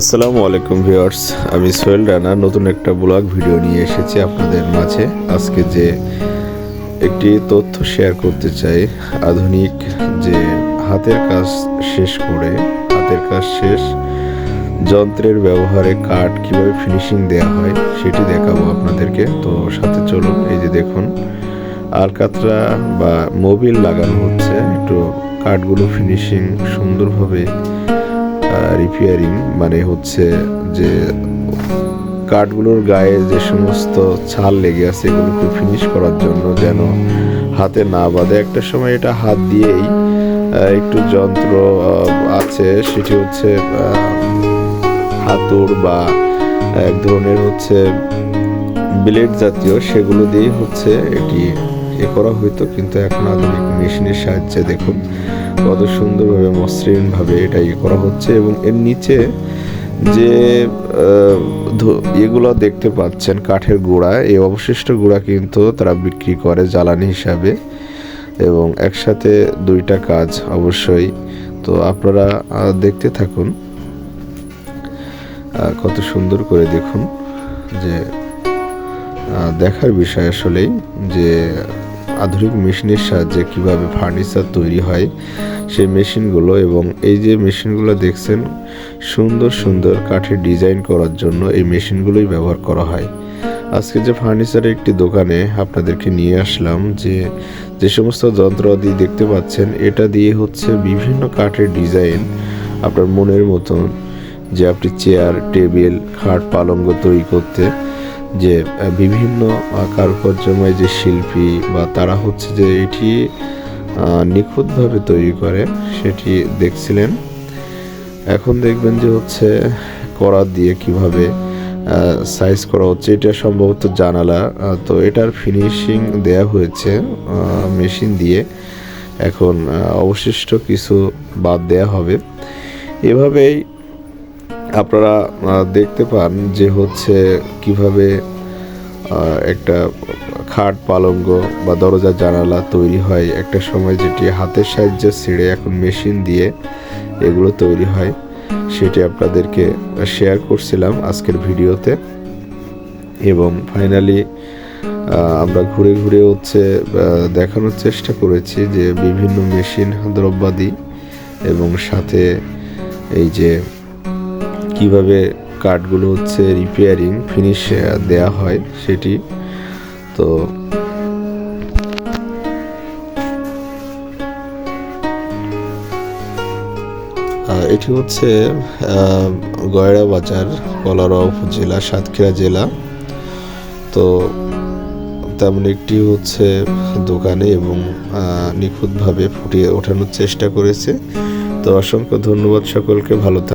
আসসালামু আলাইকুম ভিউয়ার্স, আমি সোহেল রানা। নতুন একটা ব্লগ ভিডিও নিয়ে এসেছি আপনাদের মাঝে। আজকে যে একটি তথ্য শেয়ার করতে চাই, আধুনিক যে হাতের কাজ শেষ করে, হাতের কাজ শেষ, যন্ত্রের ব্যবহারে কাঠ কীভাবে ফিনিশিং দেওয়া হয়, সেটি দেখাবো আপনাদেরকে। তো সাথে চলুন, এই যে দেখুন, আলকাতরা বা মোবিল লাগানো হচ্ছে। একটু কাঠগুলো ফিনিশিং সুন্দরভাবে রিপেয়ারিং মানে হচ্ছে যে কাঠগুলোর গায়ে যে সমস্ত ছাল লেগে আছে এগুলোকে ফিনিশ করার জন্য যেন হাতে না বাঁধে। একটা সময় এটা হাত দিয়েই একটু যন্ত্র আছে, সেটি হচ্ছে হাতুড় বা এক ধরনের হচ্ছে ব্লেড জাতীয়, সেগুলো দিয়েই হচ্ছে এটি এ করা হইতো। কিন্তু এখন আধুনিক মেশিনের সাহায্যে দেখুন কত সুন্দরভাবে মসৃণভাবে এটা ইয়ে করা হচ্ছে এবং এর নিচে যে এগুলো দেখতে পাচ্ছেন কাঠের গুঁড়া। এই অবশিষ্ট গুঁড়া কিন্তু তারা বিক্রি করে জ্বালানি হিসাবে এবং একসাথে দুইটা কাজ অবশ্যই। তো আপনারা দেখতে থাকুন। কত সুন্দর করে দেখুন যে দেখার বিষয় আসলেই যে আধুনিক মেশিনের সাহায্যে কীভাবে ফার্নিচার তৈরি হয়, সেই মেশিনগুলো এবং এই যে মেশিনগুলো দেখছেন, সুন্দর সুন্দর কাঠের ডিজাইন করার জন্য এই মেশিনগুলোই ব্যবহার করা হয়। আজকে যে ফার্নিচারের একটি দোকানে আপনাদেরকে নিয়ে আসলাম যে যে সমস্ত যন্ত্রাদি দেখতে পাচ্ছেন, এটা দিয়ে হচ্ছে বিভিন্ন কাঠের ডিজাইন আপনার মনের মতন যে আপনি চেয়ার টেবিল খাট পালঙ্গ তৈরি করতে যে বিভিন্ন কারুকার্যময় যে শিল্পী বা তারা হচ্ছে যে এটি নিখুঁতভাবে তৈরি করে, সেটি দেখছিলেন। এখন দেখবেন যে হচ্ছে করাত দিয়ে কীভাবে সাইজ করা হচ্ছে, এটা সম্ভবত জানালা তো এটার ফিনিশিং দেয়া হয়েছে মেশিন দিয়ে। এখন অবশিষ্ট কিছু বাদ দেয়া হবে। এভাবেই আপনারা দেখতে পান যে হচ্ছে কীভাবে একটা খাট পালঙ্গ বা দরজা জানালা তৈরি হয়। একটা সময় যেটি হাতের সাহায্যে ছিঁড়ে এখন মেশিন দিয়ে এগুলো তৈরি হয়, সেটি আপনাদেরকে শেয়ার করছিলাম আজকের ভিডিওতে। এবং ফাইনালি আমরা ঘুরে ঘুরে হচ্ছে দেখানোর চেষ্টা করেছি যে বিভিন্ন মেশিন, দ্রব্যাদি এবং সাথে এই যে কীভাবে কাঠগুলো হচ্ছে রিপেয়ারিং ফিনিশ দেয়া হয় সেটি। তো এটি হচ্ছে গয়রা বাজার কলারা উপজেলা সাতক্ষীরা জেলা। তো তেমন একটি হচ্ছে দোকানে এবং নিখুঁতভাবে ফুটিয়ে ওঠানোর চেষ্টা করেছে। তো অসংখ্য ধন্যবাদ সকলকে, ভালো